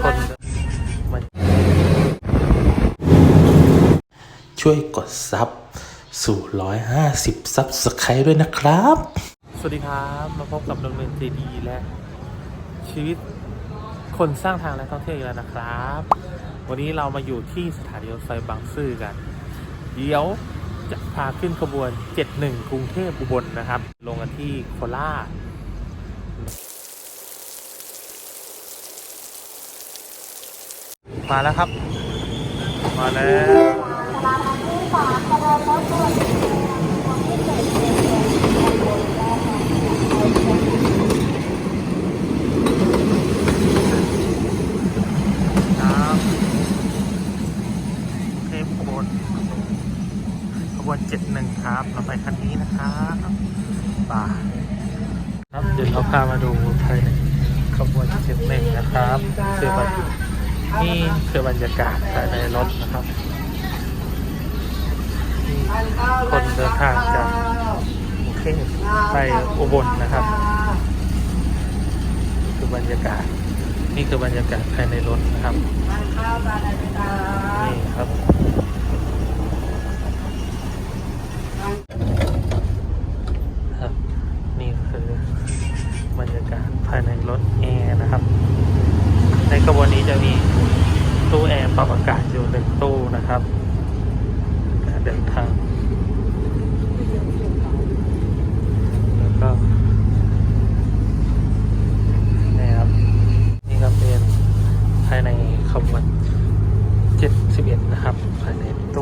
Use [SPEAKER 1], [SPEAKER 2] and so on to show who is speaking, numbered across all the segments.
[SPEAKER 1] คนมันช่วยกดซับสู่ 150 ซับสไครต์ด้วยนะครับ สวัสดีครับ มาพบกับดำเนินเจดีและ ชีวิตคนสร้างทางและท่องเที่ยวอีกแล้วนะครับ วันนี้เรามาอยู่ที่สถานีรถไฟบางซื่อกัน เดี๋ยวจะพาขึ้นขบวน 71 กรุงเทพอุบลนะครับ ลงกันที่โคราช มาแล้วครับ มาแล้วครับเทพขบวนขบวนเจ็ดหนึ่งครับเราไปคันนี้นะครับป่าครับเดี๋ยวเราพามาดูภายในขบวนเจ็ดหนึ่งนะครับคือบรร นี่คือบรรยากาศภายในรถนะครับมีคนเดินทางจากกรุงเทพไปอุบลนะครับ คือบรรยากาศ นี่คือบรรยากาศภายในรถนะครับนี่ครับครับ นี่คือบรรยากาศภายในรถแอร์ ขบวนนี้จะมีตู้แอร์ปรับอากาศอยู่หนึ่งตู้นะครับเดินทาง แล้วก็นี่ครับ นี่ก็เป็นภายในขบวน 71 นะครับ ภายในตู้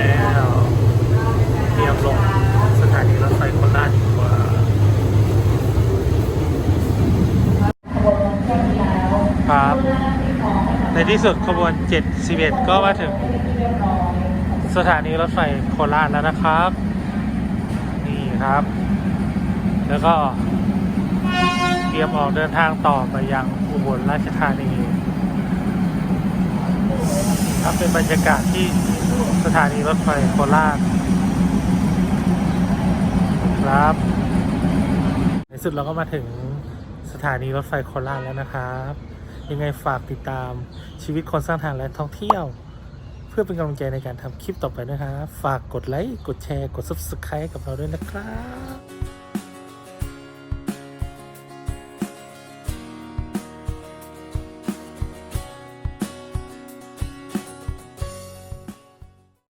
[SPEAKER 1] แล้วเตรียมลงสถานีรถไฟโคราชดีกว่าครับ ในที่สุดขบวน 71 ก็มาถึงสถานีรถไฟโคราชแล้วนะครับ นี่ครับ แล้วก็เตรียมออกเดินทางต่อไปยังอุบลราชธานีครับเป็นบรรยากาศที่ สถานีรถไฟโคราชครับในสุดเราก็มาถึงสถานีรถไฟโคราชแล้วนะครับ ยังไงฝากติดตามชีวิตคนสร้างทางและท่องเที่ยว เพื่อเป็นกำลังใจในการทำคลิปต่อไปนะครับ ฝากกดไลค์ กดแชร์ กด subscribe กับเราด้วยนะครับ